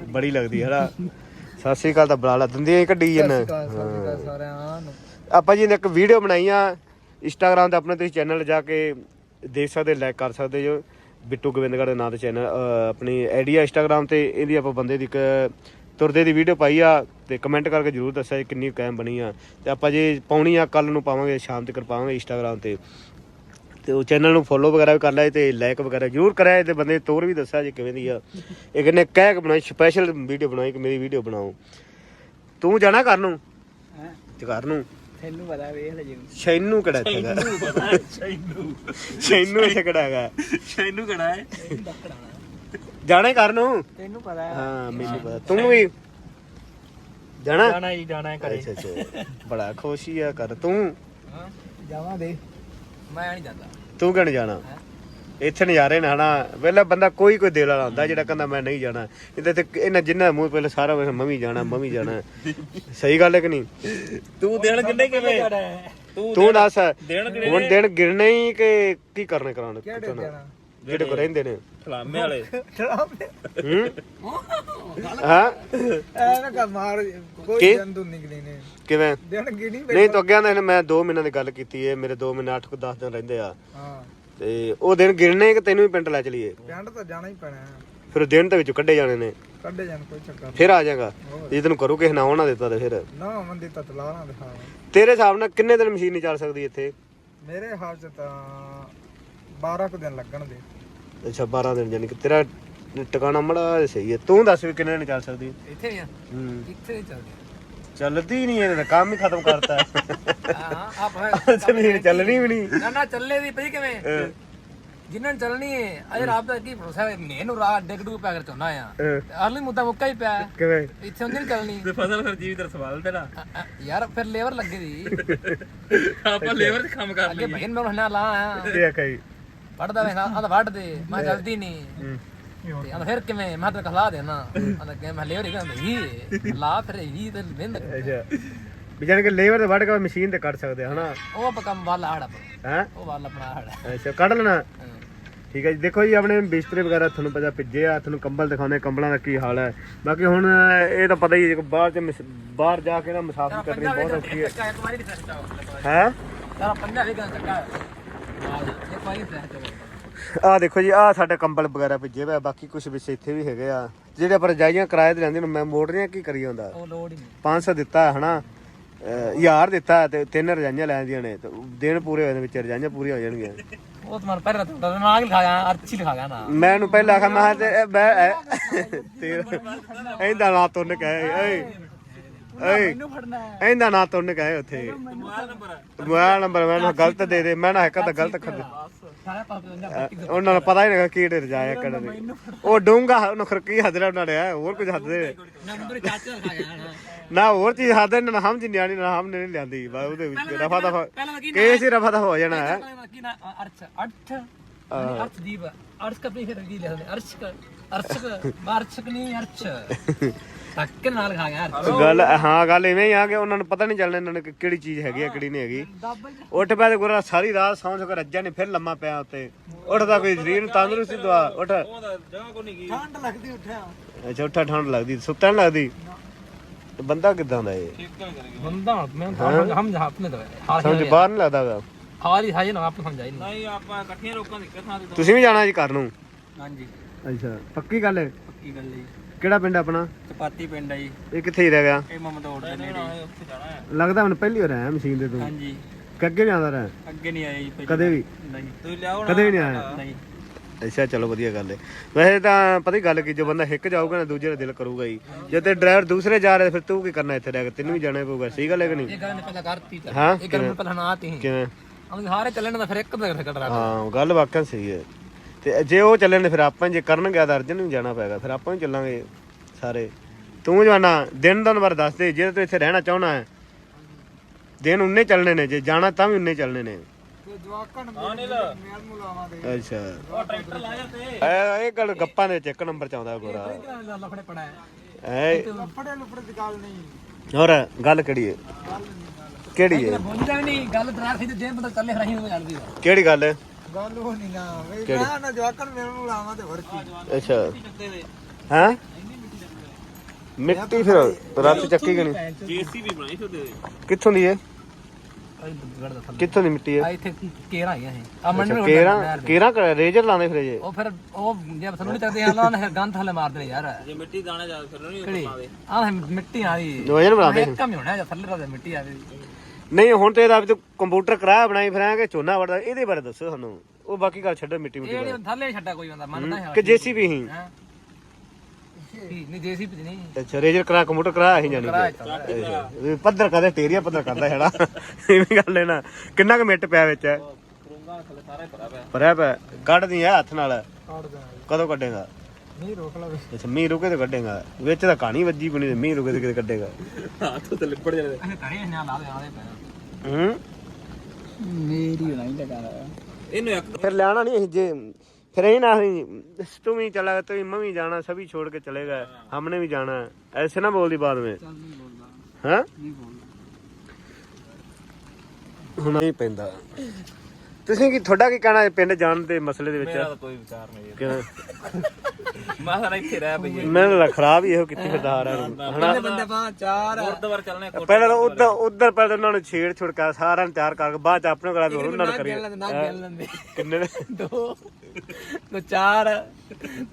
ਬੜੀ ਲੱਗਦੀ ਹੈ ਨਾ ਸਤਿ ਸ੍ਰੀ ਅਕਾਲ ਤਾਂ ਬੁਲਾ ਲਾ ਦੰਦੀਆਂ ਹੀ ਕੱਢੀ ਜਨ ਸਾਰਿਆਂ ਨੂੰ। ਆਪਾਂ ਜੀ ਨੇ ਇੱਕ ਵੀਡੀਓ ਬਣਾਈ ਆ ਇੰਸਟਾਗ੍ਰam ਤੇ ਆਪਣੇ ਤੁਸੀਂ ਚੈਨਲ ਜਾ ਕੇ ਦੇਖ ਸਕਦੇ ਲਾਈਕ ਕਰ ਸਕਦੇ ਜੋ। ਬਿੱਟੂ ਗੋਬਿੰਦਗੜ੍ਹ ਦੇ ਨਾਂ ਤੇ ਚੈਨਲ ਆਪਣੀ ਆਈਡੀ ਆ ਇੰਸਟਾਗ੍ਰam ਤੇ ਇਹਦੀ ਆਪਾਂ ਬੰਦੇ ਦੀ ਇੱਕ ਤੁਰਦੇ ਦੀ ਵੀਡੀਓ ਪਾਈ ਆ ਤੇ ਕਮੈਂਟ ਕਰਕੇ ਜਰੂਰ ਦੱਸਿਆ ਕਿੰਨੀ ਕਾਇਮ ਬਣੀ ਆ। ਤੇ ਆਪਾਂ ਜੇ ਪਾਉਣੀ ਆ ਕੱਲ ਨੂੰ ਪਾਵਾਂਗੇ ਸ਼ਾਮ ਤੱਕ ਪਾਵਾਂਗੇ ਇੰਸਟਾਗ੍ਰam ਤੇ। ਤੇ ਉਹ ਚੈਨਲ ਨੂੰ ਫੋਲੋ ਵਗੈਰਾ ਵੀ ਕਰ ਲਿਆ ਤੇ ਲਾਈਕ ਵਗੈਰਾ ਜਰੂਰ ਕਰਿਆ ਤੇ ਬੰਦੇ ਤੋਰ ਵੀ ਦੱਸਿਆ ਜੀ ਕਿਵੇਂ ਦੀ ਆ। ਇਹ ਕਹਿੰਨੇ ਕਹਿ ਕੇ ਬਣਾਈ ਸਪੈਸ਼ਲ ਵੀਡੀਓ ਬਣਾਈ ਕਿ ਮੇਰੀ ਵੀਡੀਓ ਬਣਾਓ। ਤੂੰ ਜਾਣਾ ਕਰ ਨੂੰ? ਹੈ? ਤੇ ਕਰ ਨੂੰ? ਤੈਨੂੰ ਪਤਾ ਵੇਖ ਲੈ ਜੀ ਸ਼ੈਨੂ ਕਿਹੜਾ ਇੱਥੇ ਹੈਗਾ? ਸ਼ੈਨੂ ਸ਼ੈਨੂ। ਇੱਥੇ ਕਿਹੜਾ ਹੈਗਾ? ਸ਼ੈਨੂ ਕਿਹੜਾ ਹੈ? ਜਾਣਾ ਹੀ ਕਰ ਨੂੰ? ਤੈਨੂੰ ਪਤਾ ਹਾਂ। ਮੈਨੂੰ ਪਤਾ। ਤੂੰ ਵੀ? ਜਾਣਾ? ਜਾਣਾ ਹੀ ਜਾਣਾ ਹੈ ਅੱਛਾ ਅੱਛਾ। ਬੜਾ ਖੁਸ਼ੀ ਆ ਕਰ ਤੂੰ? ਜਾਵਾਂ ਦੇ। ਮੈਂ ਨਹੀਂ ਜਾਂਦਾ। ਤੂੰ ਕਿਹਨ ਜਾਣਾ? ਇੱਥੇ ਨਜ਼ਾਰੇ ਨਾ ਹਨਾ। ਪਹਿਲਾਂ ਬੰਦਾ ਕੋਈ ਕੋਈ ਦਿਲ ਵਾਲਾ ਹੁੰਦਾ ਜਿਹੜਾ ਕਹਿੰਦਾ ਮੈਂ ਨਹੀਂ ਜਾਣਾ। ਇਹਦੇ ਤੇ ਇਹਨਾਂ ਜਿੰਨਾ ਮੂੰਹ ਪਹਿਲਾਂ ਸਾਰਾ ਵੇਖ ਮੰਮੀ ਜਾਣਾ ਮੰਮੀ ਜਾਣਾ। ਸਹੀ ਗੱਲ ਹੈ ਕਿ ਨਹੀਂ? ਤੂੰ ਦੇਣ ਕਿੰਨੇ ਕਿਵੇਂ? ਤੂੰ ਤੂੰ ਦੱਸ। ਹੁਣ ਦਿਨ ਗਿਰਨੇ ਹੀ ਕਿ ਕੀ ਕਰਨੇ ਕਰਾਉਣ ਜਿਹੜੇ ਕੋ ਰਹਿੰਦੇ ਨੇ। ਫਲਾਮੇ ਵਾਲੇ। ਹੂੰ? ਹਾਂ। ਐਵੇਂ ਕਾ ਮਾਰ ਕੋਈ? ਜੰਦੂ ਨਿਕਲੇ ਨੇ। ਕਿਵੇਂ? ਦਿਨ ਗਿਣੀ ਨਹੀਂ ਤਾਂ ਅੱਗੇ ਆਂਦੇ ਨੇ ਮੈਂ 2 ਮਹੀਨਿਆਂ ਦੀ ਗੱਲ ਕੀਤੀ ਹੈ। ਮੇਰੇ 2 ਮਹੀਨੇ 8 ਕੁ 10 ਦਿਨ ਰਹਿੰਦੇ ਆ। ਹਾਂ। ਤੇ ਉਹ ਦਿਨ ਗਿਰਨੇ ਕਿ ਤੈਨੂੰ ਵੀ ਪਿੰਡ ਲੈ ਚਲੀਏ? ਪਿੰਡ ਤਾਂ ਜਾਣਾ ਹੀ ਪੈਣਾ ਹੈ। ਫਿਰ ਦਿਨ ਤਾਂ ਵਿੱਚੋਂ ਕੱਢੇ ਜਾਣੇ ਨੇ। ਕੱਢੇ ਜਾਣ ਕੋਈ ਚੱਕਰ ਫਿਰ ਆ ਜਾਏਗਾ। ਜੇ ਤੈਨੂੰ ਕਰੂ ਕਿਸੇ ਨਾ ਆਉਣਾ ਦਿੱਤਾ ਤੇ ਫਿਰ। ਨਾ ਮੰਦੀ ਤਾਂ ਤਲਾ ਨਾ ਦਿਖਾ ਤੇਰੇ ਹਿਸਾਬ ਨਾਲ ਕਿੰਨੇ ਦਿਨ ਮਸ਼ੀਨ ਨਹੀਂ ਚੱਲ ਸਕਦੀ ਇੱਥੇ? ਮੇਰੇ ਹਾਲ ਚ ਤਾਂ 12 ਕੁ ਦਿਨ ਲੱਗਣ ਦੇ। ਅੱਛਾ 12 ਦਿਨ ਜਾਨੀ ਕਿ ਤੇਰਾ ਟਿਕਾਣਾ ਮੜਾ ਸਹੀ ਹੈ। ਤੂੰ ਦੱਸ ਵੀ ਕਿੰਨੇ ਦਿਨ ਚੱਲ ਸਕਦੀ? ਇੱਥੇ ਆ? ਹੂੰ। ਇੱਥੇ ਨਹੀਂ ਚੱਲਦੀ ਚੱਲਦੀ ਨਹੀਂ ਇਹਦਾ ਕੰਮ ਹੀ ਖਤਮ ਕਰਤਾ। ਹਾਂ ਆਪ ਜ਼ਮੀਨ ਚੱਲਣੀ ਵੀ ਨਹੀਂ। ਨਾ ਨਾ ਚੱਲੇ ਦੀ ਪਈ ਕਿਵੇਂ? ਹਾਂ, ਜਿੰਨਾਂ ਨੂੰ ਚੱਲਣੀ ਹੈ ਅਜੇ ਰਾਤ ਦਾ ਕੀ ਭਰੋਸਾ ਹੈ ਨੇ ਨੂੰ ਰਾਤ ਡਿੱਗ ਡੂ ਪਿਆ ਕਰ ਚਾਹੁੰਦਾ ਆ। ਅਰਲੀ ਮੁੱਦਾ ਮੁੱਕਾ ਹੀ ਪਿਆ। ਕਿਵੇਂ? ਇੱਥੇ ਹੁੰਦੀ ਨਹੀਂ ਚੱਲਣੀ। ਤੇ ਫਸਲ ਫਿਰ ਜੀਵ ਦਰ ਸਵਾਲ ਤੇਰਾ ਯਾਰ ਫਿਰ ਲੇਬਰ ਲੱਗੀ ਦੀ। ਆਪਾਂ ਲੇਬਰ 'ਚ ਕੰਮ ਕਰ ਅੱਗੇ ਬਹਿਨ ਮੈਂ ਹਣਾ ਲਾ ਆ ਕੀ ਆਖਿਆ ਜੀ ਵੱਢਦਾ ਵੇ ਨਾ ਆਂਦਾ ਵੱਢ ਦੇ ਮੈਂ ਜਲਦੀ ਨਹੀਂ ਹੂੰ। ਤੇ ਆਂਦਾ ਫਿਰ ਕਿਵੇਂ? ਮੈਂ ਤਾਂ ਖਲਾ ਦੇਣਾ। ਆਂਦਾ ਕਿ ਮੈਂ ਲੇਬਰ ਹੀ ਕਹਿੰਦਾ ਹੀ ਲਾ ਫਿਰ ਹੀ ਤੇ ਬਿੰਦ ਅੱਛਾ। ਵੀ ਜਾਨ ਕਿ ਲੇਬਰ ਤੇ ਵੱਢ ਕੇ ਮਸ਼ੀਨ ਤੇ ਕੱਢ ਸਕਦੇ ਹਨਾ? ਉਹ ਆਪਾਂ ਕੰਮ ਵਾਲਾ ਆੜਾ ਹੈ? ਉਹ ਵਾਲਾ ਆਪਣਾ ਆੜਾ। ਅੱਛਾ ਕੱਢ ਲੈਣਾ। ਠੀਕ ਹੈ ਜੀ। ਦੇਖੋ ਜੀ ਆਪਣੇ ਬਿਸਤਰੇ ਵਗੈਰਾ ਤੁਹਾਨੂੰ ਪਤਾ ਭਿੱਜੇ ਆ। ਤੁਹਾਨੂੰ ਕੰਬਲ ਦਿਖਾਉਂਦੇ ਕੰਬਲਾਂ ਦਾ ਕੀ ਹਾਲ ਹੈ। ਬਾਕੀ ਹੁਣ ਇਹ ਤਾਂ ਪਤਾ ਹੀ ਹੈ ਕਿ ਬਾਹਰ ਮਸ- ਬਾਹਰ ਜਾ ਕੇ ਨਾ ਮੁਸਾਫਰੀ ਕਰਨੀ ਬਹੁਤ ਔਖੀ ਹੈ। ਇੱਕ ਵਾਰੀ ਹੈ? ਸਾਰਾ ਪੰਜਾ ਵੀ ਗਾਂ ਚੱਕਾ। ਇਹ ਪਾਈ ਤੇ ਆ ਦੇਖੋ ਜੀ ਆ ਸਾਡੇ ਕੰਬਲ ਵਗੈਰਾ ਭਿੱਜੇ ਹੋਏ ਆ ਬਾਕੀ ਕੁਝ ਵਿੱਚ ਇੱਥੇ ਵੀ ਹੈਗੇ ਆ। ਜਿਹੜੇ ਆਪਾਂ ਰਜਾਈਆਂ ਕਿਰਾਏ ਤੇ ਲੈਂਦੇ ਨੇ ਮੈਂ ਮੋੜ ਰਿਹਾ ਕੀ ਕਰੀ ਹੁੰਦਾ ਉਹ ਲੋੜ ਹੀ ਨਹੀਂ। 500 ਦਿੱਤਾ ਹਨਾ? ਅਹ ਹਜ਼ਾਰ ਦਿੱਤਾ ਤੇ ਤਿੰਨ ਰਜਾਈਆਂ ਲੈਂਦੀਆਂ ਨੇ ਤੇ ਦਿਨ ਪੂਰੇ ਹੋਏ ਨੇ ਵਿੱਚ ਰਜਾਈਆਂ ਪੂਰੀਆਂ ਹੋ ਜਾਣਗੀਆਂ। ਉਹ ਤੁਹਾਨੂੰ ਪਹਿਲਾਂ ਤਾਂ ਨਾਗ ਲਿਖਾਇਆ ਅਰਚੀ ਲਿਖਾਇਆ ਨਾ। ਮੈਂ ਇਹਨੂੰ ਪਹਿਲਾਂ ਆਖਿਆ ਮੈਂ ਕਿਹਾ ਤੇ ਇਹ ਮੈਂ ਇਹ- ਤੇਰਾ ਇਹਦਾ ਨਾਂ ਤੁੰਨ ਕਹੇ ਓਏ। ਓਏ। ਇਹਦਾ ਨਾਂ ਤੁੰਨ ਕਹੇ ਉੱਥੇ। ਮੋਬਾਈਲ ਨੰਬਰ ਮੋਬਾਈਲ ਨੰਬਰ ਮੈਨੂੰ ਗਲਤ ਦੇ ਦੇ ਮੈਂ ਨਾ ਇੱਕ ਤਾਂ ਗਲਤ ਦਾ ਉਹਨਾਂ ਨੂੰ ਪਤਾ ਹੀ ਨਹੀਂ ਕਿਹੜੇ ਰਜਾਇਆ ਕਿਹੜੇ ਉਹ ਡੂੰਗਾ ਉਹਨੂੰ ਖਰਕੀ ਹੱਦ ਰਿਹਾ ਉਹਨਾਂ ਨੇ ਹੋਰ ਕੁਝ ਹੱਦ ਦੇ। ਨੰਬਰ ਚਾਚਾ ਨਾ ਨਾ ਹੋਰ ਚੀਜ਼ ਹੱਦ ਇਹਨਾਂ ਨੂੰ ਸਮਝ ਨਹੀਂ ਆਣੀ ਨਾ ਹਮਨੇ ਨਹੀਂ ਲਿਆਂਦੀ ਬਾ ਉਹਦੇ ਵਿੱਚ ਰਫਾ ਦਫਾ ਕੀ ਕੇਸ ਹੀ ਰਫਾ ਦਫਾ ਹੋ ਜਾਣਾ ਹੈ। ਕੀ ਅਰਥ ਅਰਥ ਦੀਪ ਅਰਥ ਕਪੀ ਫਿਰ ਜੀ ਲਿਖਦੇ ਅਰਚ ਅਰਚਕ ਅਰਚਕ ਨਹੀਂ ਅਰਚ ਟੱਕ ਨਾਲ ਖਾ ਗਿਆ ਅਰਚ ਗੱਲ ਹਾਂ ਗੱਲ ਇਵੇਂ ਹੀ ਆ ਕਿ ਉਹਨਾਂ ਨੂੰ ਪਤਾ ਨਹੀਂ ਚੱਲਣਾ ਇਹਨਾਂ ਨੂੰ ਕਿ ਕਿਹੜੀ ਚੀਜ਼ ਹੈਗੀ ਆ ਕਿਹੜੀ ਨਹੀਂ ਹੈਗੀ। ਉੱਠ ਪਿਆ ਤੇ ਗੁਰਾ ਸਾਰੀ ਰਾਤ ਸੌਂ ਸੋ ਕੇ ਰੱਜਾ ਨੇ ਫਿਰ ਲੰਮਾ ਪਿਆ ਉੱਤੇ। ਉੱਠਦਾ ਕੋਈ ਸਰੀਰ ਨੂੰ ਤੰਦਰੁਸਤੀ ਦਵਾ ਉੱਠ। ਉਹਦਾ ਜਗ੍ਹਾ ਕੋ ਨਹੀਂ ਗਈ ਠੰਡ ਲੱਗਦੀ ਉੱਠਿਆ। ਅੱਛਾ ਉੱਠਾ ਠੰਡ ਲੱਗਦੀ ਸੁੱਤਾ ਨੀ ਲੱਗਦੀ? ਤੇ ਬੰਦਾ ਕਿਦਾਂ ਦਾ ਇਹ? ਠੀਕ ਕਿਉਂ ਕਰੇਗੀ ਬੰਦਾ ਮੈਂ ਹਮ ਆਪਣੇ ਦਾ ਹਾਲ ਸਮਝ ਬਾਹਰ ਨਹੀਂ ਲੱਗਦਾ ਗਾ? ਹਾਲ ਹੀ ਸਾਜੇ ਨਾ ਆਪ ਸਮਝਾਈ ਨਹੀਂ ਨਹੀਂ ਆਪਾਂ ਇਕੱਠੀਆਂ ਲੋਕਾਂ ਦੀ ਕਿਥਾਂ ਤੇ ਤੁਸੀਂ ਵੀ ਜਾਣਾ ਜੀ ਘਰ ਨੂੰ? ਹਾਂਜੀ। ਅੱਛਾ ਪੱਕੀ ਗੱਲ ਹੈ? ਪੱਕੀ ਗੱਲ ਜੀ। ਕਿਹੜਾ ਪਿੰਡ ਆਪਣਾ? ਚਪਾਤੀ ਪਿੰਡ ਆ ਜੀ। ਇਹ ਕਿੱਥੇ ਹੀ ਰਹਿ ਗਿਆ? ਇਹ ਮਮਦੋੜ ਦੇ ਨੇੜੇ ਉੱਥੇ ਜਾਣਾ ਹੈ। ਲੱਗਦਾ ਮੈਨੂੰ ਪਹਿਲੀ ਵਾਰ ਆਇਆ ਮਸ਼ੀਨ ਦੇ ਤੂੰ। ਹਾਂਜੀ। ਕਿ ਅੱਗੇ ਵੀ ਆਉਂਦਾ ਰਿਹਾ? ਅੱਗੇ ਨਹੀਂ ਆਏ ਜੀ ਪਹਿਲੀ ਕਦੇ ਵੀ? ਨਹੀਂ। ਤੁਸੀਂ ਲਿਆਓ ਕਦੇ ਵੀ ਨਹੀਂ ਆਇਆ? ਨਹੀਂ। ਅੱਛਾ ਚਲੋ ਵਧੀਆ ਗੱਲ ਹੈ। ਵੈਸੇ ਤਾਂ ਪਤਾ ਹੀ ਗੱਲ ਕੀ ਜੋ ਬੰਦਾ ਹਿੱਕ ਜਾਊਗਾ ਨਾ ਦੂਜੇ ਦਾ ਦਿਲ ਕਰੂਗਾ ਹੀ ਜੇ ਤੇ ਡਰਾਈਵਰ ਦੂਸਰੇ ਜਾ ਰਿਹਾ ਫਿਰ ਤੂੰ ਕੀ ਕਰਨਾ ਇੱਥੇ ਰਹਿ ਕੇ? ਤੈਨੂੰ ਵੀ ਜਾਣਾ ਹੀ ਪਊਗਾ। ਸਹੀ ਗੱਲ ਹੈ ਕਿ ਨਹੀਂ? ਇਹ ਗੱਲ ਪਹਿਲਾਂ ਕਰਤੀ ਤਾਂ। ਹਾਂ? ਇਹ ਗੱਲ ਪਹਿਲਾਂ ਨਾ ਆਤੀ ਕਿਵੇਂ ਹਮ ਸਾਰੇ ਚੱਲਣ ਦਾ ਫਿਰ ਇੱਕ ਦਾ ਕੱਢ ਰਹਾ ਹਾਂ ਗੱਲ ਵਾਕਿਆ ਸਹੀ ਹੈ। ਤੇ ਜੇ ਉਹ ਚੱਲੇ ਨੇ ਫਿਰ ਆਪਾਂ ਜੇ ਕਰਨ ਗਿਆ ਤਾਂ ਅਰਜਨ ਨੂੰ ਜਾਣਾ ਪਏਗਾ ਫਿਰ ਆਪਾਂ ਵੀ ਚੱਲਾਂਗੇ ਸਾਰੇ। ਤੂੰ ਜਵਾਨਾ ਦਿਨ ਦਿਨ ਬਾਰੇ ਦੱਸ ਦੇ ਜੇ ਤੂੰ ਇੱਥੇ ਰਹਿਣਾ ਚਾਹਣਾ ਹੈ ਦਿਨ ਉਨੇ ਚੱਲਣੇ ਨੇ ਜੇ ਜਾਣਾ ਤਾਂ ਵੀ ਉਨੇ ਚੱਲਣੇ ਨੇ। ਤੇ ਜਵਾਕਾਂ ਨੂੰ ਮੇਲ ਮੁਲਾਵਾਂ ਦੇ। ਅੱਛਾ। ਉਹ ਟਰੈਕਟਰ ਲਾ ਜਾ ਤੇ। ਇਹ ਇਹ ਗੱਲ ਗੱਪਾਂ ਦੇ ਵਿੱਚ ਇੱਕ ਨੰਬਰ ਚ ਆਉਂਦਾ ਗੋਰਾ। ਲਫੜੇ ਪੜਾ ਹੈ ਐ ਕੱਪੜੇ ਲੁਪੜੇ ਦੀ ਗੱਲ ਨਹੀਂ। ਹੋਰ ਗੱਲ ਕਿਹੜੀ ਹੈ? ਕਿਹੜੀ ਹੈ? ਬੋਲਦਾ ਨਹੀਂ ਗੱਲ ਦਰਾਰ ਸੀ ਤੇ ਜੇ ਬੰਦਾ ਚੱਲੇ ਰਹੀ ਉਹ ਚੱਲਦੀ ਆ। ਕਿਹੜੀ ਗੱਲ? ਹੈ ਗੱਲ ਉਹ ਨਹੀਂ ਨਾ ਵੇ ਮੈਂ ਨਾ ਜਵਾਕਾਂ ਨੂੰ ਮੇਲ ਮੁਲਾਵਾਂ ਤੇ ਹੋਰ ਕੀ। ਅੱਛਾ। ਹਾਂ? ਮਿੱਟੀ ਫਿਰ ਰੱਤ ਚੱਕੀ ਗਣੀ ਜੀਸੀਬੀ ਬਣਾਈ ਸੀ ਉਹਦੇ ਕਿੱਥੋਂ ਦੀ ਹੈ ਥੱਲੇ। ਕਿੱਥੋਂ ਦੀ ਮਿੱਟੀ ਹੈ ਆ ਇੱਥੇ ਕੇਰਾ ਆਈਆਂ ਇਹ। ਆ ਮੰਨ ਵੀ ਕੇਰਾ ਕੇਰਾ ਰੇਜਰ ਲਾਉਂਦੇ ਫਿਰ ਜੇ ਉਹ ਫਿਰ ਉਹ ਜੇ ਸਾਨੂੰ ਨਹੀਂ ਚੱਲਦੇ ਆ ਨਾ ਗੰਦ ਥੱਲੇ ਮਾਰਦੇ ਨੇ ਯਾਰ। ਜੇ ਮਿੱਟੀ ਦਾਣਾ ਜਾ ਫਿਰ ਨਹੀਂ ਕਿਹੜੀ? ਆ ਮਿੱਟੀ ਆ ਦੀ ਵਜਨ ਬਣਾਉਂਦੇ ਇੱਕ ਕੰਮ ਹੀ ਹੋਣਾ ਜਾਂ ਥੱਲੇ ਦਾ ਮਿੱਟੀ ਆਵੇ ਨਹੀਂ ਹੁਣ ਤੇ ਇਹਦਾ ਵੀ ਤੂੰ ਕੰਪਿਊਟਰ ਕਰਾਇਆ ਬਣਾਈ ਫਿਰਾਂਗੇ ਝੋਨਾ ਵੜਦਾ। ਇਹਦੇ ਬਾਰੇ ਦੱਸੋ ਸਾਨੂੰ। ਉਹ ਬਾਕੀ ਗੱਲ ਛੱਡੋ ਮਿੱਟੀ ਮਿੱਟੀ ਇਹ ਥੱਲੇ ਛੱਡਾ ਕੋਈ ਬੰਦਾ ਮੰਨਦਾ ਹੈ। ਕਿ ਜੇਸੀਬੀ ਹੀ। ਹੈਂ? ਨਹੀਂ ਦੇਸੀ ਪਿਛ ਨਹੀਂ। ਅੱਛਾ ਰੇਜਰ ਕਰਾ ਕੰਪਿਊਟਰ ਕਰਾਇਆ ਹੀ ਜਾਨੀ ਕਰਾਇਆ ਕਿ ਇਹ ਪੱਧਰ ਕਦੇ ਟੇਰੀਆ ਪੱਧਰ ਕਰਦਾ ਹੈੜਾ ਐਵੇਂ ਗੱਲ ਹੈ ਨਾ। ਕਿੰਨਾ ਕੁ ਮਿੱਟ ਪਿਆ ਵਿੱਚ? ਕਰੂੰਗਾ ਥੱਲੇ ਸਾਰਾ ਭਰਾ ਪਿਆ। ਭਰਿਆ ਪਿਆ। ਕੱਢਦੀ ਆ ਹੱਥ ਨਾਲ। ਕਦੋਂ ਕੱਢੇਗਾ? ਮੀਂਹ ਰੁਕੇ ਤੇ ਕੱਢੇਗਾ। ਵਿੱਚ ਤਾਂ ਕਹਾਣੀ ਵੱਜੀ ਬਣੀ ਤੇ ਮੀਂਹ ਰੁਕੇ ਤੇ ਕੱਢੇਗਾ। ਹੱਥ ਤੇ ਲਿਪੜ ਜਾਣੇ ਅਸੀਂ ਕਰੇ ਇਹਨਾਂ ਲਾ ਦੇ ਨਾਲੇ ਪੈਣਾ ਹੂੰ? ਮੇਰੀ ਨਹੀਂ ਲਗਾ। ਇਹਨੂੰ ਇੱਕ ਫਿਰ ਲੈਣਾ ਨਹੀਂ ਜੇ ਫਿਰ ਇਹ ਨਾ ਅਸੀਂ ਤੂੰ ਵੀ ਚਲਾ ਤੂੰ ਮੈਂ ਵੀ ਜਾਣਾ ਸਭੀ ਛੋੜ ਕੇ ਚਲੇ ਗਏ। ਹਮਨੇ ਵੀ ਜਾਣਾ। ਐਸੇ ਨਾ ਬੋਲਦੀ ਬਾਅਦ ਵਿੱਚ। ਚੱਲ ਨਹੀਂ ਬੋਲਦਾ। ਹਾਂ? ਨਹੀਂ ਬੋਲਦਾ। ਹੁਣ ਨਹੀਂ ਪੈਂਦਾ। ਤੁਸੀਂ ਕੀ ਤੁਹਾਡਾ ਕੀ ਕਹਿਣਾ ਹੈ ਪਿੰਡ ਜਾਣ ਦੇ ਮਸਲੇ ਦੇ ਮੇਰਾ ਵਿੱਚ ਤਾਂ ਕੋਈ ਵਿਚਾਰ ਨਹੀਂ ਕਿਵੇਂ? ਮੈਂ ਤਾਂ ਇੱਥੇ ਰਹਿ ਪਈ ਮੈਨੂੰ ਤਾਂ ਖਰਾਬ ਹੀ ਇਹੋ ਕਿੱਥੇ ਫਿਰਦਾ ਆ ਰਿਹਾ ਨੂੰ ਹਨਾ? ਬੰਦੇ ਪਾ ਚਾਰ ਗੁਰਦੁਆਰ ਚੱਲਣੇ ਕੋਟ ਪਹਿਲਾਂ ਤਾਂ ਉਧਰ ਉਧਰ ਪਹਿਲਾਂ ਉਹਨਾਂ ਨੂੰ ਛੇੜ ਛੁੜ ਕੇ ਸਾਰਿਆਂ ਨੂੰ ਤਿਆਰ ਕਰਕੇ ਬਾਅਦ ਚ ਆਪਣੇ ਕੋਲ ਹੋਰ ਉਹਨਾਂ ਨੂੰ ਕਰੀ ਨਾ ਗੱਲ ਲੈਂਦੇ। ਕਿੰਨੇ ਨੇ? ਦੋ। ਦੋ ਚਾਰ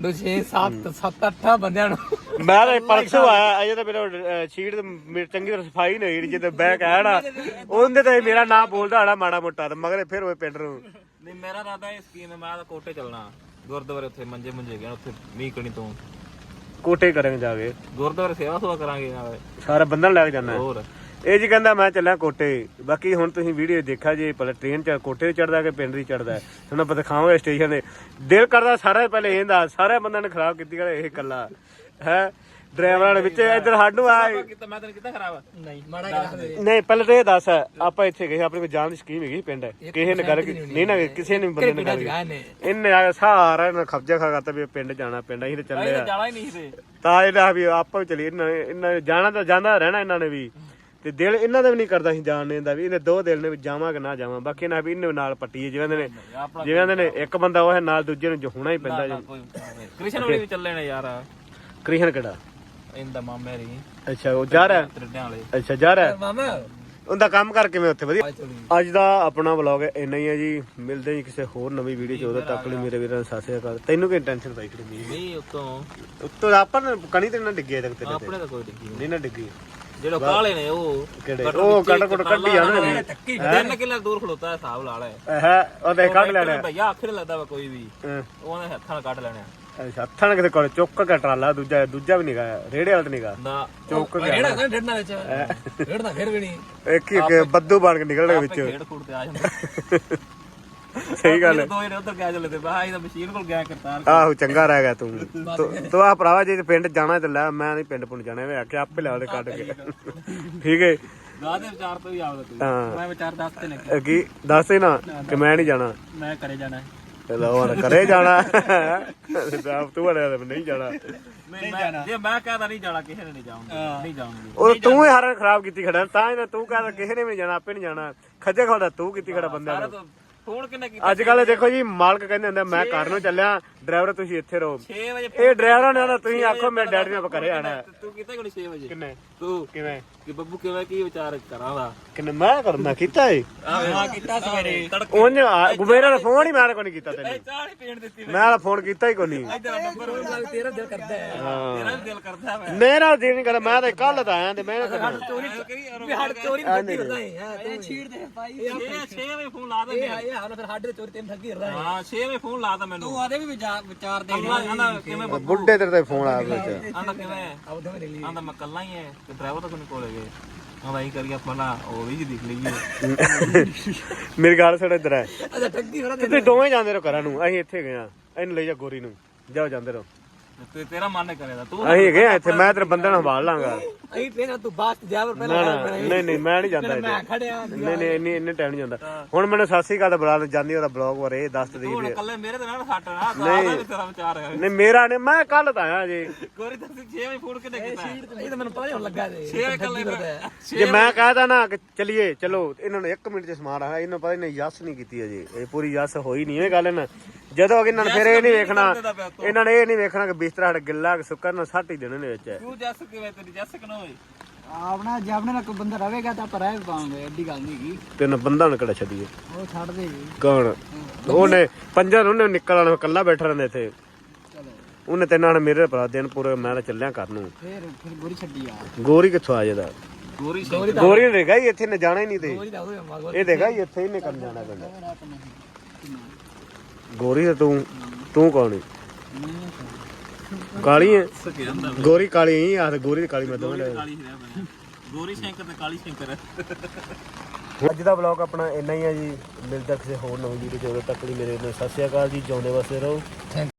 ਦੋ 6 7 7 8 ਬੰਦਿਆਂ ਨੂੰ। ਮੈਂ ਤਾਂ ਪਰਸੋਂ ਆਇਆ ਅਜੇ ਤਾਂ ਮੇਰਾ ਸ਼ੀਟ ਤੇ ਮੇਰੀ ਚੰਗੀ ਤਰ੍ਹਾਂ ਸਫ਼ਾਈ ਨਹੀਂ ਹੋਈ ਜਿੱਦ ਬੈਕ ਆਇਆ ਨਾ ਉਹਦੇ ਤੇ ਮੇਰਾ ਨਾਮ ਬੋਲਦਾ ਹੜਾ ਮਾੜਾ ਮੋਟਾ ਤੇ ਮਗਰ ਫਿਰ ਉਹ ਪਿੰਡ ਨੂੰ। ਨਹੀਂ ਮੇਰਾ ਇਰਾਦਾ ਇਹ ਸਕੀਮ ਹੈ ਮੈਂ ਤਾਂ ਕੋਟੇ ਚੱਲਣਾ ਗੁਰਦੁਆਰੇ ਉੱਥੇ ਮੰਜੇ ਮੁੰਜੇ ਗਏ ਉੱਥੇ ਮੀਂਹ ਕਣੀ ਤੋਂ। ਕੋਟੇ ਕਰਾਂਗੇ ਜਾ ਕੇ। ਗੁਰਦੁਆਰੇ ਸੇਵਾ ਸੁਵਾ ਕਰਾਂਗੇ ਨਾਲ। ਸਾਰਾ ਬੰਦਨ ਲੱਗ ਜਾਂਦਾ ਹੋਰ। ਇਹ ਜੀ ਕਹਿੰਦਾ ਮੈਂ ਚੱਲਿਆ ਕੋਟੇ। ਬਾਕੀ ਹੁਣ ਤੁਸੀਂ ਵੀਡੀਓ ਦੇਖਿਆ ਜੇ ਪਹਿਲਾਂ ਟ੍ਰੇਨ ਚ ਕੋਟੇ ਤੇ ਚੜਦਾ ਕਿ ਪਿੰਡ ਦੀ ਚੜਦਾ ਤੁਹਾਨੂੰ ਆਪਾਂ ਦਿਖਾਵਾਂਗੇ ਸਟੇਸ਼ਨ ਦੇ ਦਿਲ ਕਰਦਾ ਸਾਰਾ ਪਹਿਲੇ ਇਹਦਾ ਸਾਰੇ ਬੰਦਿਆਂ ਨੇ ਖਰਾਬ ਕੀਤੀ ਕਰ ਇਹ ਇਕੱਲਾ। ਹੈ? ਡਰਾਈਵਰਾਂ ਦੇ ਵਿੱਚ ਇੱਧਰ ਸਾਨੂੰ ਆ ਕੀਤਾ ਮੈਂ ਤੈਨੂੰ ਕੀਤਾ ਖਰਾਬ? ਨਹੀਂ ਮਾੜਾ ਨਹੀਂ ਪਹਿਲਾਂ ਤਾਂ ਇਹ ਦੱਸ ਆਪਾਂ ਇੱਥੇ ਗਏ ਆਪਣੇ ਕੋਲ ਜਾਣ ਦੀ ਸਕੀਮ ਹੈਗੀ ਪਿੰਡ। ਕਿਸੇ ਨੇ ਗੱਲ ਕੀਤੀ- ਨਹੀਂ ਨਾ ਕਿਸੇ ਨੇ ਬੰਦੇ ਨੇ ਗੱਲ ਨੇ? ਇਹਨੇ ਆ ਸਾਰਾ ਇਹਨਾਂ ਕਬਜ਼ਾ ਖਾ ਕਰਤਾ ਵੀ ਪਿੰਡ ਜਾਣਾ ਪਿੰਡ ਅਸੀਂ ਤੇ ਚੱਲੇ ਆ। ਜਾਣਾ ਹੀ ਨਹੀਂ ਸੀ। ਤਾਂ ਇਹਦਾ ਵੀ ਆਪਾਂ ਵੀ ਚਲੀ ਇਹਨਾਂ ਨੇ ਇਹਨਾਂ ਨੇ ਜਾਣਾ ਤਾਂ ਜਾਂਦਾ ਰਹਿਣਾ ਇਹਨਾਂ ਨੇ ਵੀ। ਤੇ ਦਿਲ ਇਹਨਾਂ ਦਾ ਵੀ ਨਹੀਂ ਕਰਦਾ ਸੀ ਜਾਣ ਦਾ ਵੀ ਇਹਨੇ ਦੋ ਦਿਲ ਨੇ ਵੀ ਜਾਵਾਂ ਕਿ ਨਾ ਜਾਵਾਂ। ਬਾਕੀ ਇਹਨਾਂ ਵੀ ਇਹਨੇ ਨਾਲ ਪੱਟੀ ਹੈ ਜਿਵੇਂ ਦੇ ਨੇ ਜਿਵੇਂ ਦੇ ਨੇ ਇੱਕ ਬੰਦਾ ਉਹ ਹੈ ਨਾਲ ਦੂਜੇ ਨੂੰ ਹੋਣਾ ਹੀ ਪੈਂਦਾ ਜੀ। ਕ੍ਰਿਸ਼ਨ ਵਾਲੇ ਵੀ ਚੱਲੇ ਨੇ ਯਾਰ। ਕ੍ਰਿਸ਼ਨ ਕਿਹੜਾ? ਇੰਦਾ ਮਾਮੇ ਰੀ ਅੱਛਾ ਉਹ ਜਾ ਰਿਹਾ? ਤਰੱਡਿਆਂ ਵਾਲੇ। ਅੱਛਾ ਜਾ ਰਿਹਾ? ਮਾਮਾ? ਉਹਦਾ ਕੰਮ ਕਰ ਕਿਵੇਂ ਉੱਥੇ? ਵਧੀਆ। ਅੱਜ ਦਾ ਆਪਣਾ ਵਲੌਗ ਇੰਨਾ ਹੀ ਹੈ ਜੀ। ਮਿਲਦੇ ਜੀ ਕਿਸੇ ਹੋਰ ਨਵੀਂ ਵੀਡੀਓ ਚ। ਉਦੋਂ ਤੱਕ ਲਈ ਮੇਰੇ ਵੀਰਾਂ ਨੂੰ ਸਤਿ ਸ਼੍ਰੀ ਅਕਾਲ। ਤੈਨੂੰ ਕੀ ਟੈਨਸ਼ਨ ਪਾਈ ਖੜੀ ਮੀਂਹ ਨਹੀਂ ਉਤੋਂ। ਉੱਤੋਂ ਆਪਾਂ ਨੇ ਕਣੀ ਤੇ ਨਾ ਡਿੱਗੇ ਤੱਕ ਤੇਰੇ ਤੇ। ਆਪਣੇ ਤਾਂ ਕੋਈ ਡਿੱਗੀ ਨਹੀਂ ਨਾ ਡਿੱਗੀ। ਜਿਹੜਾ ਕਾਲੇ ਨੇ ਉਹ ਕਿਹੜੇ? ਉਹ ਕੱਟ ਕੁੱਟ ਕੱਢੀ ਆ ਨਾ। ਤਿੰਨ ਕਿੱਲੇ ਦੂਰ ਖਲੋਤਾ ਹੈ ਹਿਸਾਬ ਲਾ ਲੈ। ਹੈ ਉਹਦੇ ਕੱਢ ਲੈਣਾ ਭਈਆ ਨਹੀਂ ਲੱਗਦਾ ਵਾ ਕੋਈ ਵੀ। ਉਹਨੇ ਹੱਥਾਂ ਨਾਲ ਕੱਢ ਲੈਣਾ ਅੱਛਾ ਹੱਥਾਂ ਨਾਲ ਕਿਤੇ ਕੋਲ ਚੁੱਕ ਕੇ ਟਰਾਲਾ ਦੂਜਾ ਦੂਜਾ ਵੀ ਨਹੀਂਗਾ ਰੇੜੇ ਵਾਲਾ ਤੇ ਨਹੀਂਗਾ ਨਾ ਚੁੱਕ ਕੇ ਰੇੜਾ ਨਾ ਡੜਨਾ ਵਿੱਚ। ਰੇੜਨਾ ਫਿਰ ਵੀ ਨਹੀਂ ਇੱਕ ਇੱਕ ਬੱਦੂ ਬਣ ਕੇ ਨਿਕਲਣੇ ਵਿੱਚ। ਖੇਡ ਖੂਡ ਤੇ ਆ ਜਾਂਦਾ। ਸਹੀ ਗੱਲ ਹੈ। ਦੋ ਜਿਹੜੇ ਉਧਰ ਗਿਆ ਚਲੇ ਤੇ ਬਾਹਰ ਇਹਦਾ ਮਸ਼ੀਨ ਕੋਲ ਗਿਆ ਕਰਤਾਰ ਆਹੋ ਚੰਗਾ ਰਹਿ ਗਿਆ ਤੂੰ। ਤੂੰ- ਤੂੰ ਆ ਭਰਾਵਾ ਜੇ ਪਿੰਡ ਜਾਣਾ ਤੇ ਲੈ ਮੈਂ ਨਹੀਂ ਪਿੰਡ ਪੁੰਡ ਜਾਣਾ ਮੈਂ ਆਖਿਆ ਆਪੇ ਲੈ ਉਹਦੇ ਕੱਢ ਕੇ। ਠੀਕ ਹੈ। ਗਾਹ ਦੇ ਵਿਚਾਰ ਤੋਂ ਹੀ ਆਉਂਦਾ ਤੂੰ। ਹਾਂ। ਮੈਂ ਵਿਚਾਰ ਦੱਸ ਤੇ ਲੱਗੀ। ਇਹ ਕੀ ਦੱਸ ਹੀ ਨਾ ਕਿ ਮੈਂ ਨਹੀਂ ਜਾਣਾ। ਮੈਂ ਕਰੇ ਜਾਣਾ ਚਲੋ ਹੁਣ ਕਰੇ ਜਾਣਾ। ਆਪ ਤੂੰ ਵਾਲੇ ਨਹੀਂ ਜਾਣਾ। ਨਹੀਂ ਜਾਣਾ। ਜੇ ਮੈਂ ਕਹਦਾ ਨਹੀਂ ਜਾਣਾ ਕਿਸੇ ਨੇ ਨਹੀਂ ਜਾਊਂਗਾ। ਨਹੀਂ ਜਾਊਂਗੀ। ਉਹ ਤੂੰ ਹੀ ਹਰਨ ਖਰਾਬ ਕੀਤੀ ਖੜਾ ਤਾਂ ਹੀ ਤੂੰ ਕਹਿੰਦਾ ਕਿਸੇ ਨੇ ਵੀ ਨੀ ਜਾਣਾ ਆਪੇ ਨਹੀਂ ਜਾਣਾ। ਖੱਜੇ ਖੜਾ ਤੂੰ ਕੀਤੀ ਖੜਾ ਬੰਦਿਆਂ ਨੂੰ। ਤਾਂ ਫੋਨ ਕਿੰਨੇ ਕੀਤਾ ਅੱਜ ਕੱਲ ਦੇਖੋ ਜੀ ਮਾਲਕ ਕਹਿੰਦੇ ਹੁੰਦੇ ਮੈਂ ਘਰ ਨੂੰ ਚੱਲਿਆ ਡਰਾਈਵਰ ਤੁਸੀਂ ਇੱਥੇ ਰਹੋ। 6 ਵਜੇ ਇਹ ਡਰਾਈਵਰਾਂ ਨੇ ਨਾ ਤੁਸੀਂ ਆਖੋ ਮੇਰੇ ਡੈਡੀ ਨੇ ਘਰੇ ਆਣਾ ਤੂੰ ਕੀਤਾ ਕਿ 6 ਵਜੇ? ਕਿੰਨੇ? ਤੂੰ ਕਿਵੇਂ? ਕਿ ਬੱਬੂ ਕਿਵੇਂ ਕੀ ਵਿਚਾਰ ਕਰਾਂਗਾ ਕਿੰਨੇ? ਮੈਂ ਕਰਨਾ ਕੀਤਾ ਏ। ਆ ਕੀਤਾ ਸਵੇਰੇ। ਉਹਨੇ ਗੁਬੇਰਾ ਦਾ ਫੋਨ ਹੀ ਮੈਂ ਕੋਈ ਨਹੀਂ ਕੀਤਾ ਤੈਨੂੰ। ਚਾਹ ਨਹੀਂ ਪੀਣ ਦਿੱਤੀ ਮੈਂ। ਤਾਂ ਫੋਨ ਕੀਤਾ ਹੀ ਕੋਈ ਨਹੀਂ। ਤੇਰਾ ਨੰਬਰ ਤੇਰਾ ਦਿਲ ਕਰਦਾ ਹੈ। ਤੇਰਾ ਵੀ ਦਿਲ ਕਰਦਾ ਮੈਂ ਮੇਰਾ ਦਿਨ ਨਹੀਂ ਕਰਦਾ ਮੈਂ ਤਾਂ ਕੱਲ ਤਾਂ ਆਇਆ ਤੇ ਮੈਂ। ਚੋਰੀ ਚੋਰੀ ਨਹੀਂ ਕਰਦਾ ਹੈ ਤੂੰ ਛੀੜ ਦੇ ਭਾਈ ਇਹ 6 ਵਜੇ ਫੋਨ ਲਾ ਦੇ ਇਹ ਹਨ ਫਿਰ ਸਾਡੇ ਚੋਰੀ ਤੈਨੂੰ ਠੱਗੀ ਰਹਾ ਹੈ ਹਾਂ 6 ਵਜੇ ਫੋਨ ਲਾ ਤਾ ਮੈਨੂੰ। ਤੂੰ ਆਦੇ ਵੀ ਵਿਚਾਰ ਵਿਚਾਰ ਦੇ। ਕਿਵੇਂ ਬੱਬੂ ਬੁੱਢੇ? ਤੇਰੇ ਤੇ ਫੋਨ ਆਇਆ ਵਿੱਚ। ਆਂਦਾ ਕਿਵੇਂ? ਆਉਦਾ ਮੇਰੇ ਲਈ ਆਂਦਾ ਮੈਂ ਕੱਲਾ ਹੀ ਐ ਤੇ ਡਰਾਈਵਰ ਤਾਂ ਕੋਈ ਕੋਲੇ ਗਏ ਆਂਦਾ ਹੀ ਕਰੀਏ ਪਹਿਲਾਂ ਉਹ ਵੀ ਜੀ ਦਿਖ ਲਈਏ। ਮੇਰੀ ਗੱਲ ਸੁਣ ਇੱਧਰ ਹੈ ਅੱਛਾ ਠੱਗੀ ਹੋਣਾ ਤੁਸੀਂ ਦੋਵੇਂ ਜਾਂਦੇ ਰਹੋ ਘਰਾਂ ਨੂੰ ਅਸੀਂ ਇੱਥੇ ਗਏ ਆ। ਇਹਨੂੰ ਲੈ ਜਾ ਗੋਰੀ ਨੂੰ। ਜਾਓ ਜਾਂਦੇ ਰਹੋ। ਤੇ ਤੇਰਾ ਮਨ ਕਰੇਦਾ ਤੂੰ ਅਸੀਂ ਗਏ ਆ ਇੱਥੇ ਮੈਂ ਤੇਰੇ ਬੰਦੇ ਨੂੰ ਸੰਭਾਲ ਲਾਂਗਾ। ਅਈ ਟ੍ਰੇਨ ਤੂੰ ਬਾਸ ਜਾਵਰ ਨਾ ਪਹਿਲਾਂ ਨਾ ਨਹੀਂ ਨਹੀਂ ਮੈਂ ਨਹੀਂ ਜਾਂਦਾ ਮੈਂ ਇੱਥੇ। ਖੜਿਆ ਨਹੀਂ ਨਹੀਂ ਇੰਨੀ ਇੰਨੇ ਟਾਈਮ ਨਹੀਂ ਜਾਂਦਾ ਹੁਣ ਮੈਨੂੰ ਸਾਸੀ ਕਾਲ ਦਾ ਬੁਲਾ ਲੈ ਜਾਂਦੀ ਉਹਦਾ ਬਲੌਗ ਬਾਰੇ ਇਹ ਦੱਸ ਦੇ ਹੁਣ ਕੱਲੇ ਮੇਰੇ ਤੇ ਨਾਲ ਹੱਟ ਨਾ ਆਦਾ ਵੀ ਤੇਰਾ ਵਿਚਾਰ ਹੈ। ਨਹੀਂ ਮੇਰਾ ਨੇ ਮੈਂ ਕੱਲ ਤਾਂ ਆਇਆ ਜੀ। ਗੋਰੀ ਤਾਂ 6 ਵਜੇ ਫੋਨ ਕਿਤੇ ਕੀਤਾ ਇਹ ਤਾਂ ਮੈਨੂੰ ਪਤਾ ਹੀ ਹੁਣ ਲੱਗਾ ਤੇ 6 ਵਜੇ ਕੱਲੇ ਜੇ ਮੈਂ ਕਹਦਾ ਨਾ ਕਿ ਚਲਿਏ ਚਲੋ ਇਹਨਾਂ ਨੂੰ 1 ਮਿੰਟ ਚ ਸਮਾਨ ਆ ਇਹਨਾਂ ਨੂੰ ਪਤਾ ਨਹੀਂ ਯਸ ਨਹੀਂ ਕੀਤੀ ਅਜੇ। ਇਹ ਪੂਰੀ ਯਸ ਹੋਈ ਨਹੀਂ ਇਹ ਗੱਲ ਨਾ ਜਦੋਂ ਅਗੇ ਇਹਨਾਂ ਨੇ ਫਿਰ ਇਹ ਨਹੀਂ ਵੇਖਣਾ ਇਹਨਾਂ ਨੇ ਇਹ ਨਹੀਂ ਵੇਖਣਾ ਕਿ ਬਿਸਤਰਾ ਸਾਡਾ ਗਿੱਲਾ ਕਿ ਸੁੱਕਾ ਨਾ ਸੱਟ ਹੀ ਦੇਣੇ ਨੇ ਵਿੱਚ। ਤੂੰ ਜੱਸ ਕਿਵੇਂ ਤੇਰੀ ਜੱਸ ਕਿਨੋ ਹੋਈ ਆਪਣਾ ਜੇ ਆਪਣੇ ਨਾਲ ਕੋਈ ਬੰਦਾ ਰਵੇਗਾ ਤਾਂ ਆਪਾਂ ਰਹਿ ਵੀ ਪਾਵਾਂਗੇ ਐਡੀ ਗੱਲ ਨਹੀਂ ਹੈਗੀ ਤਿੰਨ ਬੰਦਾ ਨੂੰ ਕਿਹੜਾ ਛੱਡੀਏ? ਉਹ ਛੱਡ ਦੇਗੀ ਕੌਣ? ਉਹਨੇ ਪੰਜਾਂ ਨੂੰ ਉਹਨੇ ਨਿਕਲ ਆਣਾ ਇਕੱਲਾ ਬੈਠਾ ਰਹਿੰਦਾ ਇੱਥੇ। ਚਲੋ। ਉਹਨੇ ਤਿੰਨਾਂ ਨੇ ਮੇਰੇ ਭਰਾ ਦਿਨ ਪੂਰੇ ਮੈਂ ਤਾਂ ਚੱਲਿਆ ਘਰ ਨੂੰ। ਫੇਰ ਫਿਰ ਗੋਰੀ ਛੱਡੀ ਆ। ਗੋਰੀ ਕਿੱਥੋਂ ਆ ਜਦਾ? ਗੋਰੀ ਗੋਰੀ ਨੇ ਇੱਥੇ ਨੇ ਜਾਣਾ ਹੀ ਨਹੀਂ ਤੇ। ਕੋਈ ਦਾ ਹੋਵੇ ਮਾਗੋ ਇਹ ਦੇਖਾ ਹੀ ਇੱਥੇ ਹੀ ਨੇ ਕੰਮ ਜਾਣਾ ਪੈਂਦਾ ਗੋਰੀ ਤੇ ਤੂੰ ਤੂੰ ਕੌਣ ਹੈ ਕਾਲੀ ਹੈ ਜਾਂਦਾ ਗੋਰੀ ਕਾਲੀ ਹੀ ਆ ਤੇ ਗੋਰੀ ਤੇ ਕਾਲੀ ਮੈਂ ਦੋਵੇਂ ਲੈ ਗੋਰੀ ਸ਼ੰਕਰ ਤੇ ਕਾਲੀ ਸ਼ੰਕਰ ਅੱਜ ਦਾ ਵਲੌਗ ਆਪਣਾ ਇੰਨਾ ਹੀ ਹੈ ਜੀ। ਮਿਲਦਾ ਕਿਸੇ ਹੋਰ ਨਵੀਂ ਵੀਡੀਓ ਉਦੋਂ ਤੱਕ ਲਈ ਮੇਰੇ ਨਾਲ ਸਤਿ ਸ਼੍ਰੀ ਅਕਾਲ ਜੀ। ਜਿਉਂਦੇ ਵਸੇ ਰਹੋ।